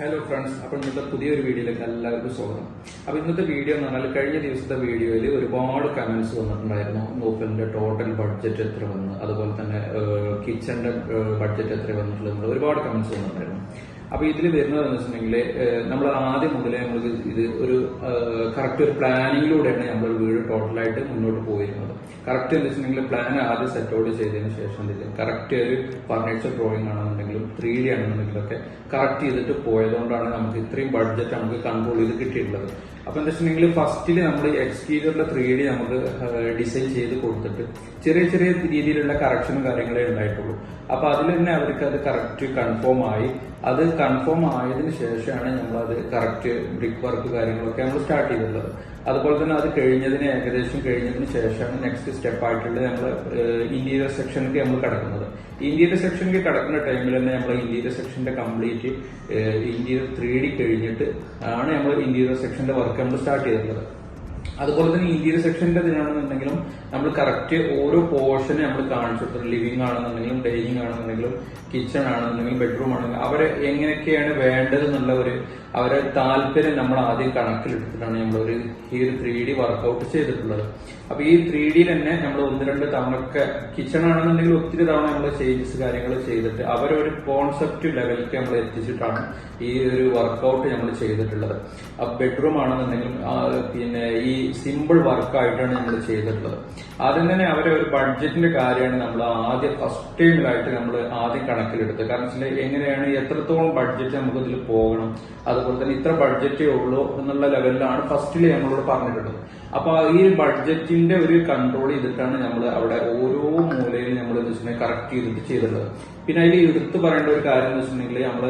Hello friends അപ്പോൾ ഇന്നത്തെ പുതിയൊരു വീഡിയോയിലേക്ക് എല്ലാവർക്കും സ്വാഗതം. അപ്പോൾ ഇന്നത്തെ വീഡിയോ എന്ന് പറഞ്ഞാൽ കഴിഞ്ഞ ദിവസത്തെ വീഡിയോയിൽ ഒരുപാട് കമന്റ്സ് വന്നിട്ടുണ്ടായിരുന്നു. നോക്കലിന്റെ ടോട്ടൽ ബഡ്ജറ്റ് എത്ര വന്നു അതുപോലെ തന്നെ കിച്ചണിന്റെ ബഡ്ജറ്റ് എത്ര വന്നിട്ടുള്ളത് ഒരുപാട് കമന്റ്സ് വന്നിട്ടുണ്ടായിരുന്നു. അപ്പൊ ഇതിൽ വരുന്നതെന്ന് വെച്ചിട്ടുണ്ടെങ്കിൽ നമ്മൾ ആദ്യം മുതലേ നമ്മൾ ഇത് ഒരു കറക്റ്റ് ഒരു പ്ലാനിങ്ങിലൂടെയാണ് നമ്മൾ വീട് ടോട്ടലായിട്ട് മുന്നോട്ട് പോയിരുന്നത്. കറക്റ്റ് എന്ന് വെച്ചിട്ടുണ്ടെങ്കിൽ പ്ലാൻ ആദ്യം സെറ്റ് ഔട്ട് ചെയ്തതിന് ശേഷം കറക്റ്റ് ഒരു ഫർണിച്ചർ ഡ്രോയിങ് ആണെന്നുണ്ടെങ്കിലും ത്രീ ഡി ആണെന്നുണ്ടെങ്കിലൊക്കെ കറക്റ്റ് ചെയ്തിട്ട് പോയതുകൊണ്ടാണ് നമുക്ക് ഇത്രയും ബഡ്ജറ്റ് നമുക്ക് കൺട്രോൾ ചെയ്ത് കിട്ടിയിട്ടുള്ളത്. അപ്പൊ എന്താ വെച്ചിട്ടുണ്ടെങ്കിൽ ഫസ്റ്റിൽ നമ്മൾ എക്സ്റ്റീരിയറിലെ ത്രീ ഡി നമുക്ക് ഡിസൈൻ ചെയ്ത് കൊടുത്തിട്ട് ചെറിയ ചെറിയ രീതിയിലുള്ള കറക്ഷനും കാര്യങ്ങളേ ഉണ്ടായിട്ടുള്ളൂ. അപ്പൊ അതിൽ തന്നെ അവർക്ക് അത് കറക്റ്റ് കൺഫേം ആയി. അത് കൺഫേം ആയതിനു ശേഷമാണ് നമ്മൾ അത് കറക്റ്റ് ബ്രിക്ക് വർക്ക് കാര്യങ്ങളൊക്കെ നമ്മൾ സ്റ്റാർട്ട് ചെയ്തിട്ടുള്ളത്. അതുപോലെ തന്നെ അത് കഴിഞ്ഞതിന് ഏകദേശം കഴിഞ്ഞതിന് ശേഷമാണ് നെക്സ്റ്റ് സ്റ്റെപ്പ് ആയിട്ടുള്ള നമ്മൾ ഇന്റീരിയർ സെക്ഷനിലേക്ക് നമ്മൾ കിടക്കുന്നത്. ഇന്റീരിയർ സെക്ഷനിലേക്ക് കടക്കുന്ന ടൈമിൽ തന്നെ നമ്മൾ ഇന്റീരിയർ സെക്ഷന്റെ കംപ്ലീറ്റ് ഇന്റീരിയർ ത്രീ ഡി കഴിഞ്ഞിട്ട് ആണ് നമ്മൾ ഇന്റീരിയർ സെക്ഷന്റെ വർക്ക് നമ്മൾ സ്റ്റാർട്ട് ചെയ്തിട്ടുള്ളത്. അതുപോലെ തന്നെ ഇന്റീരിയർ സെക്ഷന്റെ ഇതിനാണെന്നുണ്ടെങ്കിലും നമ്മൾ കറക്റ്റ് ഓരോ പോർഷനെ നമ്മൾ കാണിച്ചു ലിവിംഗ് ആണെന്നുണ്ടെങ്കിലും ഡൈനിങ് ആണെന്നുണ്ടെങ്കിലും കിച്ചൺ ആണെന്നുണ്ടെങ്കിലും ബെഡ്റൂം ആണെങ്കിലും അവരെ എങ്ങനെയൊക്കെയാണ് വേണ്ടത് എന്നുള്ള ഒരു അവരെ താല്പര്യം നമ്മൾ ആദ്യം കണക്കിലെടുത്തിട്ടാണ് നമ്മൾ ഒരു ഈ ഒരു ത്രീ ഡി വർക്കൗട്ട് ചെയ്തിട്ടുള്ളത്. അപ്പൊ ഈ ത്രീ ഡിയിൽ തന്നെ നമ്മൾ ഒന്ന് രണ്ട് തവണയൊക്കെ കിച്ചൺ ആണെന്നുണ്ടെങ്കിൽ ഒത്തിരി തവണ നമ്മൾ ചേഞ്ചസ് കാര്യങ്ങൾ ചെയ്തിട്ട് അവരൊരു കോൺസെപ്റ്റ് ലെവലിലേക്ക് നമ്മൾ എത്തിച്ചിട്ടാണ് ഈ ഒരു വർക്കൗട്ട് നമ്മൾ ചെയ്തിട്ടുള്ളത്. അപ്പൊ ബെഡ്റൂം ആണെന്നുണ്ടെങ്കിലും പിന്നെ ഈ സിമ്പിൾ വർക്കായിട്ടാണ് നമ്മൾ ചെയ്തിട്ടുള്ളത്. ആദ്യം തന്നെ അവരെ ഒരു ബഡ്ജറ്റിന്റെ കാര്യമാണ് നമ്മൾ ആദ്യം ഫസ്റ്റ് ടൈമിലായിട്ട് നമ്മൾ ആദ്യം കണക്കിലെടുത്തത് കാരണം വെച്ചാൽ എങ്ങനെയാണ് എത്രത്തോളം ബഡ്ജറ്റ് നമുക്ക് ഇതിൽ പോകണം അതുപോലെ തന്നെ ഇത്ര ബഡ്ജറ്റേ ഉള്ളൂ എന്നുള്ള ലെവലിലാണ് ഫസ്റ്റിൽ നമ്മളോട് പറഞ്ഞിട്ടുള്ളത്. അപ്പൊ ഈ ബഡ്ജറ്റിന്റെ ഒരു കൺട്രോൾ ചെയ്തിട്ടാണ് നമ്മൾ അവിടെ ഓരോ മൂലയിൽ നമ്മൾ കറക്റ്റ് ചെയ്തിട്ട് ചെയ്തിട്ടുള്ളത് പിന്നെ അതിൽ എടുത്തു പറയേണ്ട ഒരു കാര്യം എന്ന് വെച്ചിട്ടുണ്ടെങ്കിൽ നമ്മൾ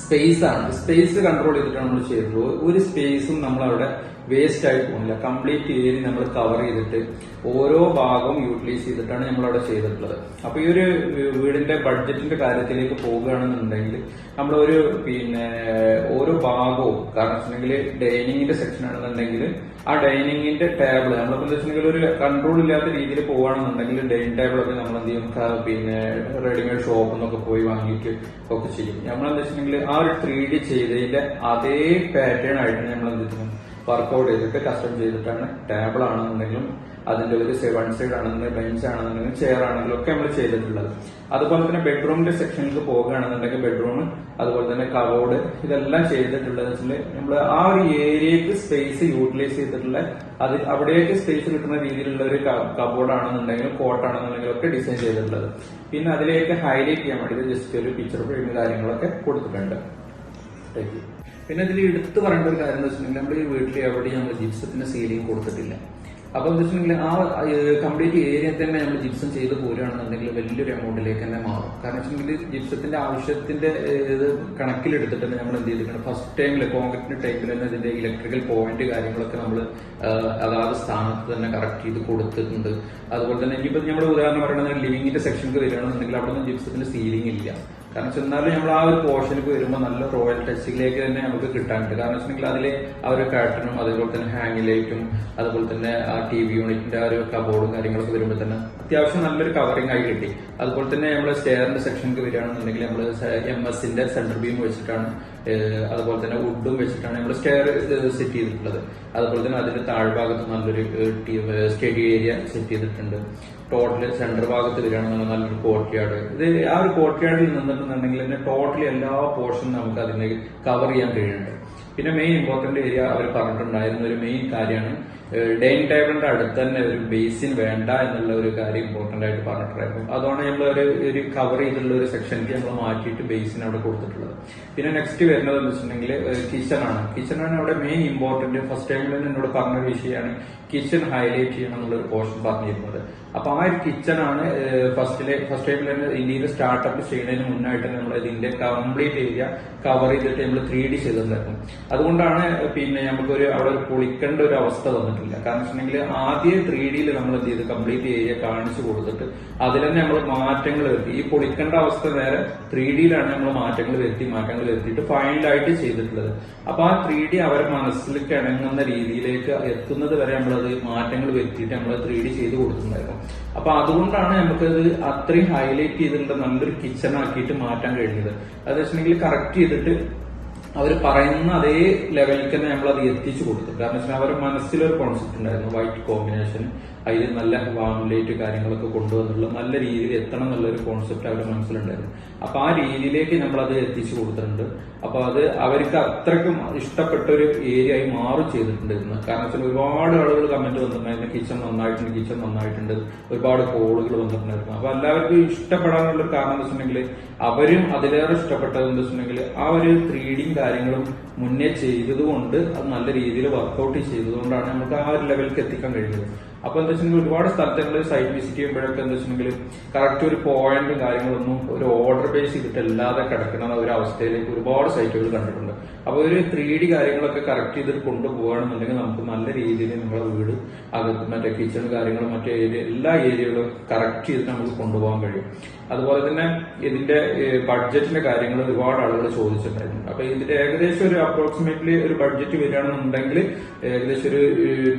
സ്പേസ് ആണ്. സ്പേസ് കൺട്രോൾ ചെയ്തിട്ടാണ് നമ്മൾ ചെയ്യുന്നത് ഒരു സ്പേസും നമ്മൾ അവിടെ വേസ്റ്റ് ആയി പോകുന്നില്ല കംപ്ലീറ്റ് ഏരിയ നമ്മൾ കവർ ചെയ്തിട്ട് ഓരോ ഭാഗവും യൂട്ടിലൈസ് ചെയ്തിട്ടാണ് നമ്മൾ അവിടെ ചെയ്തിട്ടുള്ളത്. അപ്പൊ ഈ ഒരു വീടിന്റെ ബഡ്ജറ്റിന്റെ കാര്യത്തിലേക്ക് പോകുകയാണെന്നുണ്ടെങ്കിൽ നമ്മൾ ഒരു പിന്നെ ഓരോ ഭാഗവും കാരണം വെച്ചിട്ടുണ്ടെങ്കിൽ ഡൈനിങ്ങിന്റെ സെക്ഷൻ ആണെന്നുണ്ടെങ്കിൽ ആ ഡൈനിങ്ങിന്റെ ടേബിൾ എന്താ വെച്ചിട്ടുണ്ടെങ്കിൽ ഒരു കൺട്രോൾ ഇല്ലാത്ത രീതിയിൽ പോവുകയാണെന്നുണ്ടെങ്കിൽ ഡൈനിങ് ടേബിൾ ഒക്കെ നമ്മൾ എന്ത് ചെയ്യും പിന്നെ റെഡിമെയ്ഡ് ഷോപ്പിൽ നിന്നൊക്കെ പോയി വാങ്ങിയിട്ട് ഒക്കെ ചെയ്യും. നമ്മൾ എന്താ വെച്ചിട്ടുണ്ടെങ്കിൽ ആ ഒരു ത്രീ ഡി ചെയ്തതിന്റെ അതേ പാറ്റേൺ ആയിട്ട് നമ്മൾ എന്ത് ചെയ്യും വർക്കൗട്ട് ചെയ്തിട്ട് കസ്റ്റം ചെയ്തിട്ടാണ് ടേബിൾ ആണെന്നുണ്ടെങ്കിലും അതിന്റെ ഒരു വൺ സൈഡ് ആണെന്നുണ്ടെങ്കിൽ ബെഞ്ച് ആണെന്നുണ്ടെങ്കിലും ചെയർ ആണെങ്കിലും ഒക്കെ നമ്മൾ ചെയ്തിട്ടുള്ളത്. അതുപോലെ തന്നെ ബെഡ്റൂമിന്റെ സെക്ഷനിലേക്ക് പോകുകയാണെന്നുണ്ടെങ്കിൽ ബെഡ്റൂം അതുപോലെ തന്നെ കബോർഡ് ഇതെല്ലാം ചെയ്തിട്ടുള്ളത് നമ്മൾ ആ ഒരു ഏരിയക്ക് സ്പേസ് യൂട്ടിലൈസ് ചെയ്തിട്ടുള്ള അത് അവിടേക്ക് സ്പേസ് കിട്ടുന്ന രീതിയിലുള്ള ഒരു കബോർഡ് ആണെന്നുണ്ടെങ്കിലും കോട്ട് ആണെന്നുണ്ടെങ്കിലും ഒക്കെ ഡിസൈൻ ചെയ്തിട്ടുള്ളത്. പിന്നെ അതിലേക്ക് ഹൈലൈറ്റ് ചെയ്യാൻ വേണ്ടി ജസ്റ്റ് ഒരു പിക്ചർ ഫ്രെയിം കാര്യങ്ങളൊക്കെ കൊടുത്തിട്ടുണ്ട്. Thank you. പിന്നെ ഇതിൽ എടുത്തു പറയേണ്ട ഒരു കാര്യം എന്ന് വെച്ചിട്ടുണ്ടെങ്കിൽ നമ്മുടെ ഈ വീട്ടിൽ എവിടെയും നമ്മൾ ജിപ്സത്തിന്റെ സീലിംഗ് കൊടുത്തിട്ടില്ല. അപ്പൊ എന്ന് വെച്ചിട്ടുണ്ടെങ്കിൽ ആ കംപ്ലീറ്റ് ഏരിയ തന്നെ നമ്മൾ ജിപ്സം ചെയ്ത് പോരുകയാണെന്നുണ്ടെങ്കിൽ വലിയൊരു എമൗണ്ടിലേക്ക് തന്നെ മാറും. കാരണം വെച്ചിട്ടുണ്ടെങ്കിൽ ജിപ്സത്തിന്റെ ആവശ്യത്തിന്റെ ഇത് കണക്കിലെടുത്തിട്ട് തന്നെ നമ്മൾ എന്ത് ചെയ്തിട്ടുണ്ട് ഫസ്റ്റ് ടൈമിൽ കോൺക്രീറ്റിന്റെ ടൈമിൽ തന്നെ ഇതിന്റെ ഇലക്ട്രിക്കൽ പോയിന്റ് കാര്യങ്ങളൊക്കെ നമ്മൾ അതാത് സ്ഥാനത്ത് തന്നെ കറക്റ്റ് ചെയ്ത് കൊടുത്തിട്ടുണ്ട്. അതുപോലെ തന്നെ ഇനിയിപ്പോൾ നമ്മൾ ഉദാഹരണം പറയുന്നത് ലിവിങ്ങിന്റെ സെക്ഷനിൽ വരികയാണെന്നുണ്ടെങ്കിൽ അവിടെ ജിപ്സത്തിന്റെ സീലിംഗ് ഇല്ല. കാരണം വെച്ചാൽ എന്നാലും നമ്മൾ ആ ഒരു പോർഷനിൽ വരുമ്പോൾ നല്ല റോയൽ ടച്ചിലേക്ക് തന്നെ നമുക്ക് കിട്ടാനുണ്ട് കാരണം വെച്ചിട്ടുണ്ടെങ്കിൽ അതിലെ ആ ഒരു കാർട്ടനും അതുപോലെ തന്നെ ഹാങ് ലൈറ്റും അതുപോലെ തന്നെ ആ ടി വി യൂണിറ്റിന്റെ ആ ഒരു കബോർഡും കാര്യങ്ങളൊക്കെ വരുമ്പോൾ തന്നെ അത്യാവശ്യം നല്ലൊരു കവറിംഗ് ആയി കിട്ടി. അതുപോലെ തന്നെ നമ്മൾ സ്റ്റെയറിന്റെ സെക്ഷനിലേക്ക് വരികയാണെന്നുണ്ടെങ്കിൽ നമ്മൾ എം എസിന്റെ സെന്റർ ബീം വെച്ചിട്ടാണ് അതുപോലെ തന്നെ വുഡും വെച്ചിട്ടാണ് നമ്മൾ സ്റ്റെയർ സെറ്റ് ചെയ്തിട്ടുള്ളത്. അതുപോലെ തന്നെ അതിന്റെ താഴ്ഭാഗത്ത് നല്ലൊരു സ്റ്റഡി ഏരിയ സെറ്റ് ചെയ്തിട്ടുണ്ട്. ടോട്ടലി സെന്റർ ഭാഗത്ത് വരികയാണെന്നുള്ള നല്ലൊരു കോർട്ട്യാർഡ് ഇത് ആ ഒരു കോർട്ട്യാർഡിൽ നിന്നിട്ടുണ്ടെങ്കിൽ തന്നെ ടോട്ടലി എല്ലാ പോർഷനും നമുക്ക് അതിനെ കവർ ചെയ്യാൻ കഴിയുന്നുണ്ട്. പിന്നെ മെയിൻ ഇമ്പോർട്ടന്റ് ഏരിയ അവർ പറഞ്ഞിട്ടുണ്ടായിരുന്ന ഒരു മെയിൻ കാര്യമാണ് ഡൈനിങ് ടേബിളിന്റെ അടുത്ത് തന്നെ ഒരു ബേസിൻ വേണ്ട എന്നുള്ള ഒരു കാര്യം ഇമ്പോർട്ടന്റ് ആയിട്ട് പറഞ്ഞിട്ടുണ്ടായിരുന്നു. അതുകൊണ്ട് നമ്മൾ ഒരു കവർ ചെയ്തിട്ടുള്ള ഒരു സെക്ഷനിലേക്ക് നമ്മൾ മാറ്റിയിട്ട് ബേസിൻ അവിടെ കൊടുത്തിട്ടുള്ളത്. പിന്നെ നെക്സ്റ്റ് വരുന്നത് എന്ന് വെച്ചിട്ടുണ്ടെങ്കിൽ കിച്ചൺ ആണ് അവിടെ മെയിൻ ഇമ്പോർട്ടന്റ് ഫസ്റ്റ് ടൈമിൽ എന്നോട് പറഞ്ഞ വിഷയമാണ്. കിച്ചൺ ഹൈലൈറ്റ് ചെയ്യണം എന്നുള്ളൊരു പോർഷൻ പറഞ്ഞിരുന്നത്. അപ്പൊ ആ ഒരു കിച്ചൺ ആണ് ഫസ്റ്റിലെ ഫസ്റ്റ് ടൈമിൽ തന്നെ ഇന്ത്യയിൽ സ്റ്റാർട്ടപ്പ് ചെയ്യുന്നതിന് മുന്നായിട്ട് നമ്മൾ ഇതിന്റെ കംപ്ലീറ്റ് ഏരിയ കവർ ചെയ്തിട്ട് നമ്മൾ ത്രീ ഡി ചെയ്തിട്ടുണ്ടായിരുന്നു. അതുകൊണ്ടാണ് പിന്നെ നമുക്കൊരു അവിടെ ഒരു പൊളിക്കേണ്ട ഒരു അവസ്ഥ വന്നിട്ടില്ല. കാരണം വെച്ചിട്ടുണ്ടെങ്കിൽ ആദ്യം ത്രീ ഡിയിൽ നമ്മൾ എന്ത് ചെയ്ത്? കംപ്ലീറ്റ് ഏരിയ കാണിച്ചു കൊടുത്തിട്ട് അതിൽ തന്നെ നമ്മൾ മാറ്റങ്ങൾ വരുത്തി. ഈ പൊളിക്കേണ്ട അവസ്ഥ നേരെ ത്രീ ഡിയിലാണ് നമ്മൾ മാറ്റങ്ങൾ വരുത്തി മാറ്റങ്ങൾ വരുത്തിയിട്ട് ഫൈനലായിട്ട് ചെയ്തിട്ടുള്ളത്. അപ്പൊ ആ ത്രീ ഡി അവരെ മനസ്സിലേക്ക് ഇണങ്ങുന്ന രീതിയിലേക്ക് എത്തുന്നത് വരെ നമ്മളത് മാറ്റങ്ങൾ വരുത്തിയിട്ട് നമ്മൾ ത്രീ ഡി ചെയ്ത് കൊടുത്തിട്ടുണ്ടായിരുന്നു അപ്പൊ അതുകൊണ്ടാണ് നമുക്കത് അത്രയും ഹൈലൈറ്റ് ചെയ്തിട്ടുള്ള നല്ലൊരു കിച്ചൺ ആക്കിയിട്ട് മാറ്റാൻ കഴിഞ്ഞത്. അത് വെച്ചിട്ടുണ്ടെങ്കിൽ കറക്റ്റ് ചെയ്തിട്ട് അവർ പറയുന്ന അതേ ലെവലിൽ തന്നെ നമ്മൾ അത് എത്തിച്ചു കൊടുത്തു കാരണം വെച്ചാൽ അവരുടെ മനസ്സിലൊരു കോൺസെപ്റ്റ് ഉണ്ടായിരുന്നു വൈറ്റ് കോമ്പിനേഷൻ അതിൽ നല്ല വാംലേറ്റ് കാര്യങ്ങളൊക്കെ കൊണ്ടുവന്നുള്ള നല്ല രീതിയിൽ എത്തണം എന്നുള്ളൊരു കോൺസെപ്റ്റ് അവരുടെ മനസ്സിലുണ്ടായിരുന്നു. അപ്പൊ ആ രീതിയിലേക്ക് നമ്മൾ അത് എത്തിച്ചു കൊടുത്തിട്ടുണ്ട്. അപ്പൊ അത് അവർക്ക് അത്രയ്ക്കും ഇഷ്ടപ്പെട്ട ഒരു ഏരിയ ആയി മാറും ചെയ്തിട്ടുണ്ടായിരുന്നു കാരണം വെച്ചാൽ ഒരുപാട് ആളുകൾ കമന്റ് വന്നിട്ടുണ്ടായിരുന്നു. കിച്ചൺ നന്നായിട്ടുണ്ട് കിച്ചൺ നന്നായിട്ടുണ്ട്. ഒരുപാട് കോളുകൾ വന്നിട്ടുണ്ടായിരുന്നു. അപ്പൊ എല്ലാവർക്കും ഇഷ്ടപ്പെടാനുള്ള കാരണം എന്താ വെച്ചിട്ടുണ്ടെങ്കിൽ അവരും അതിലേറെ ഇഷ്ടപ്പെട്ടതെന്ന് വെച്ചിട്ടുണ്ടെങ്കിൽ ആ ഒരു ത്രീഡിയും കാര്യങ്ങളും മുന്നേ ചെയ്തതുകൊണ്ട് അത് നല്ല രീതിയിൽ വർക്കൗട്ട് ചെയ്തതുകൊണ്ടാണ് നമുക്ക് ആ ഒരു ലെവലിലേക്ക് എത്തിക്കാൻ കഴിയുന്നത്. അപ്പൊ എന്താ വെച്ചിട്ടുണ്ടെങ്കിൽ ഒരുപാട് സ്ഥലത്തുകൾ സൈറ്റ് വിസിറ്റ് ചെയ്യുമ്പോഴൊക്കെ എന്താ വെച്ചിട്ടുണ്ടെങ്കിൽ കറക്റ്റ് ഒരു പോയിന്റും കാര്യങ്ങളൊന്നും ഒരു ഓർഡർ ബേസ് ചെയ്തിട്ടല്ലാതെ കിടക്കണ ഒരു അവസ്ഥയിലേക്ക് ഒരുപാട് സൈറ്റുകൾ കണ്ടിട്ടുണ്ട്. അപ്പൊ ഒരു ത്രീ ഡി കാര്യങ്ങളൊക്കെ കറക്റ്റ് ചെയ്തിട്ട് കൊണ്ടുപോകണമെന്നുണ്ടെങ്കിൽ നമുക്ക് നല്ല രീതിയിൽ നമ്മുടെ വീട് അകത്ത് മറ്റേ കിച്ചൺ കാര്യങ്ങളും മറ്റേ ഏരിയ എല്ലാ ഏരിയകളും കറക്റ്റ് ചെയ്തിട്ട് നമുക്ക് കൊണ്ടുപോകാൻ കഴിയും. അതുപോലെ തന്നെ ഇതിന്റെ ബഡ്ജറ്റിന്റെ കാര്യങ്ങൾ ഒരുപാട് ആളുകൾ ചോദിച്ചിട്ടുണ്ടായിരുന്നു. അപ്പൊ ഇതിന്റെ ഏകദേശം ഒരു അപ്രോക്സിമേറ്റ്ലി ഒരു ബഡ്ജറ്റ് വരികയാണെന്നുണ്ടെങ്കിൽ ഏകദേശം ഒരു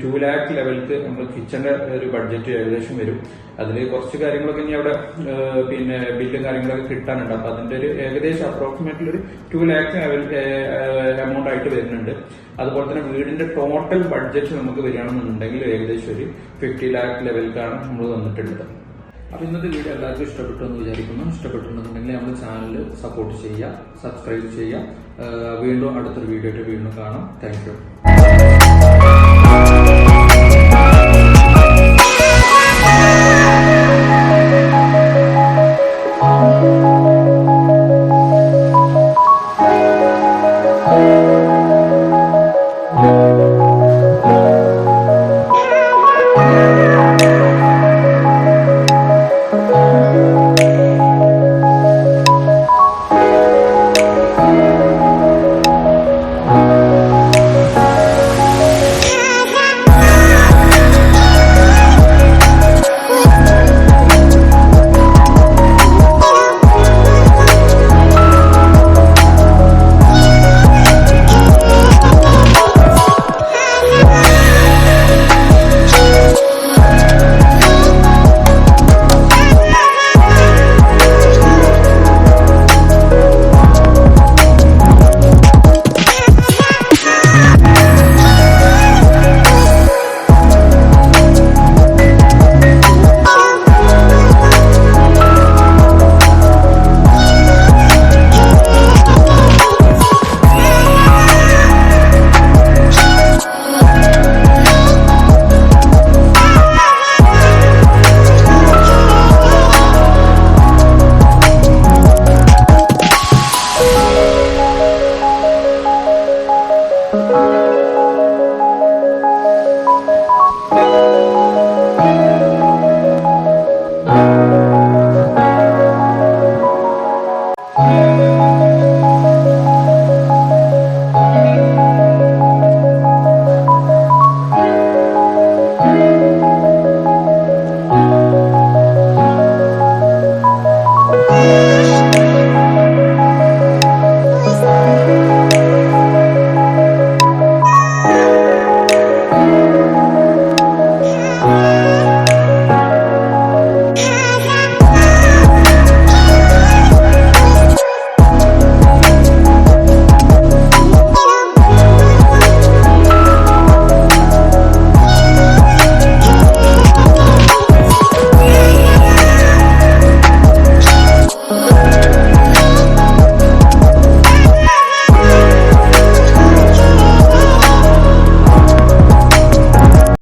ടു ലാക്ക് ലെവലിൽ നമ്മൾ കിച്ചന്റെ ഒരു ബഡ്ജറ്റ് ഏകദേശം വരും. അതിൽ കുറച്ച് കാര്യങ്ങളൊക്കെ ഇനി അവിടെ പിന്നെ ബില്ലും കാര്യങ്ങളൊക്കെ കിട്ടാനുണ്ട്. അപ്പൊ അതിന്റെ ഒരു ഏകദേശം അപ്രോക്സിമേറ്റ്ലി ഒരു ടു ലാക്ക് എമൗണ്ട് ആയിട്ട് വരുന്നുണ്ട്. അതുപോലെ തന്നെ വീടിന്റെ ടോട്ടൽ ബഡ്ജറ്റ് നമുക്ക് വരികയാണെന്നുണ്ടെങ്കിൽ ഏകദേശം ഒരു ഫിഫ്റ്റി ലാക്ക് ലെവലിലാണ് നമ്മൾ വന്നിട്ടുള്ളത്. അപ്പൊ ഇന്നത്തെ വീഡിയോ എല്ലാവർക്കും ഇഷ്ടപ്പെട്ടു എന്ന് വിചാരിക്കുന്നു. ഇഷ്ടപ്പെട്ടിട്ടുണ്ടെന്നുണ്ടെങ്കിൽ നമ്മുടെ ചാനൽ സപ്പോർട്ട് ചെയ്യുക സബ്സ്ക്രൈബ് ചെയ്യുക. വീണ്ടും അടുത്തൊരു വീഡിയോ ആയിട്ട് വീണ്ടും കാണാം. താങ്ക്